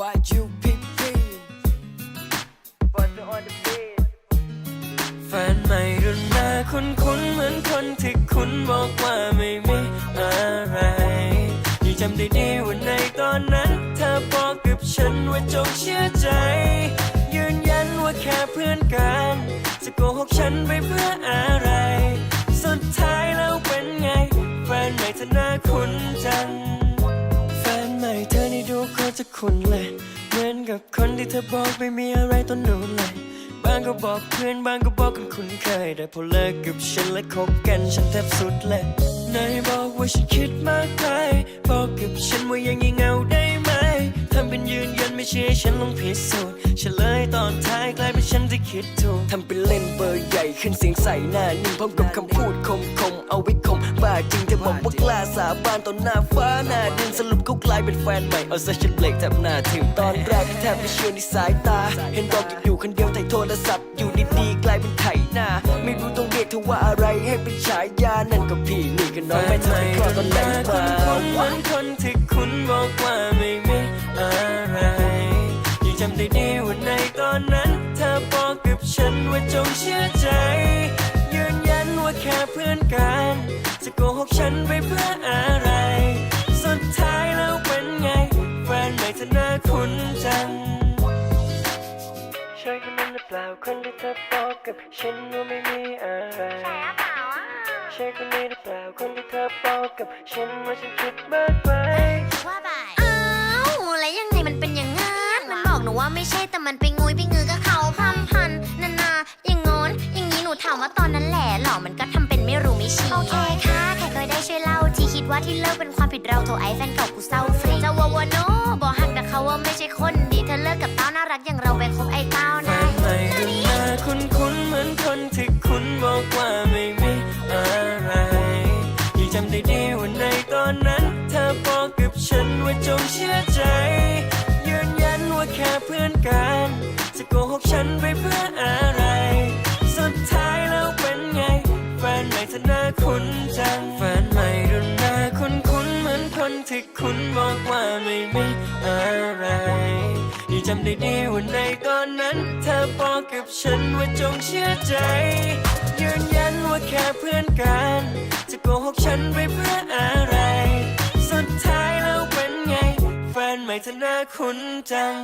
Why you PP Butter on the beat แฟนใหม่รุ่นหน้าคุ้นคุ้นๆเหมือนคนที่คุณบอกว่าไม่มีอะไรยังจำได้ดีว่าในตอนนั้นเธอบอกกับฉันว่าจงเชื่อใจ ยืนยันว่าแค่เพื่อนกัน จะโกหกฉันไปเพื่ออะไร สุดท้ายแล้วเป็นไง แฟนใหม่เธอหน้าคุ้นจัง จะคุ้นเลยเหมือนกับคนที่เธอบอกไม่มีอะไรต้นนู้นเลยบางก็บอกเพื่อนบางก็บอกกันคุ้นเคยแต่พอเลิกกับฉันและคบกันฉันแทบสุดเลยนายบอกว่าฉันคิดมากไปบอกกับฉันว่ายังยังเงาได้ไหมทำเป็นยืนยันไม่เชื่อฉันลองพิสูจน์เฉลยตอนท้ายกลายเป็นฉันที่คิดถูกทำเป็นเล่นเบอร์ใหญ่ขึ้นเสียงใส่หน้านิ่งพร้อมกับคำพูดคมคมๆเอาไว้คม บ้าจริงเธอบอกว่ากล้าสาบานต่อหน้าฟ้าหน้าดินสรุปเขากลายเป็นแฟนใหม่เอาซะฉันเบรกแทบหน้าทิ่มตอนแรกแทบไม่เชื่อในสายตา เห็นบอกอยู่คนเดียวไถ่โทรศัพท์อยู่ดีๆกลายเป็นไถหน้า ไม่รู้ต้องเรียกเธอว่าอะไรให้เป็นฉายานั่นก็พี่นี่ก็น้องไม่เธอคลอดตอนไหนมาคนๆเหมือนคนที่คุณบอกว่าไม่มีอะไรยังจำได้ดีว่าในตอนนั้นเธอบอกกับฉันว่าจงเชื่อใจ ยืนยันว่าแค่เพื่อนกัน จะโกหกฉันไปเพื่ออะไร สุดท้ายแล้วเป็นไง แฟนใหม่เธอหน้าคุ้นจังใช่คนนั้นหรือเปล่าคนที่เธอบอกกับฉันว่าไม่มีอะไรใช่คนนี้หรือเปล่าคนที่เธอบอกกับฉันว่าฉันคิดมากไปว่าไปอ้าวแล้วยังไงมันเป็นอย่างงั้นมันบอกหนูว่าไม่ใช่แต่มันไปงุยไป ที่คิดว่าที่เลิกเป็นความผิดเราโทรไอแฟนเก่ากูเศร้าฟรีจะวาวาโนบอกหักแต่เขาว่าไม่ใช่คนดีเธอเลิกกับเต้าน่ารักอย่างเราไปคบไอ้เต้าแฟนะใหม่รุ่นหน้าคุ้นคุ้นเหมือนคนที่คุณบอกว่าไม่มีอะไรยังจำได้ดีว่าในตอนนั้น เธอบอกกับฉันว่าจงเชื่อใจ ยืนยันว่าแค่เพื่อนกันจะโกหกฉันไปเพื่ออะไร สุดท้ายแล้วเป็นไง แฟนใหม่เธอหน้าคุ้นจัง ที่คุณบอกว่าไม่มีอะไรยังจำได้ดีว่าในตอนนั้น เธอบอกกับฉันว่าจงเชื่อใจ ยืนยันว่าแค่เพื่อนกัน จะโกหกฉันไปเพื่ออะไร สุดท้ายแล้วเป็นไง แฟนใหม่เธอหน้าคุ้นจัง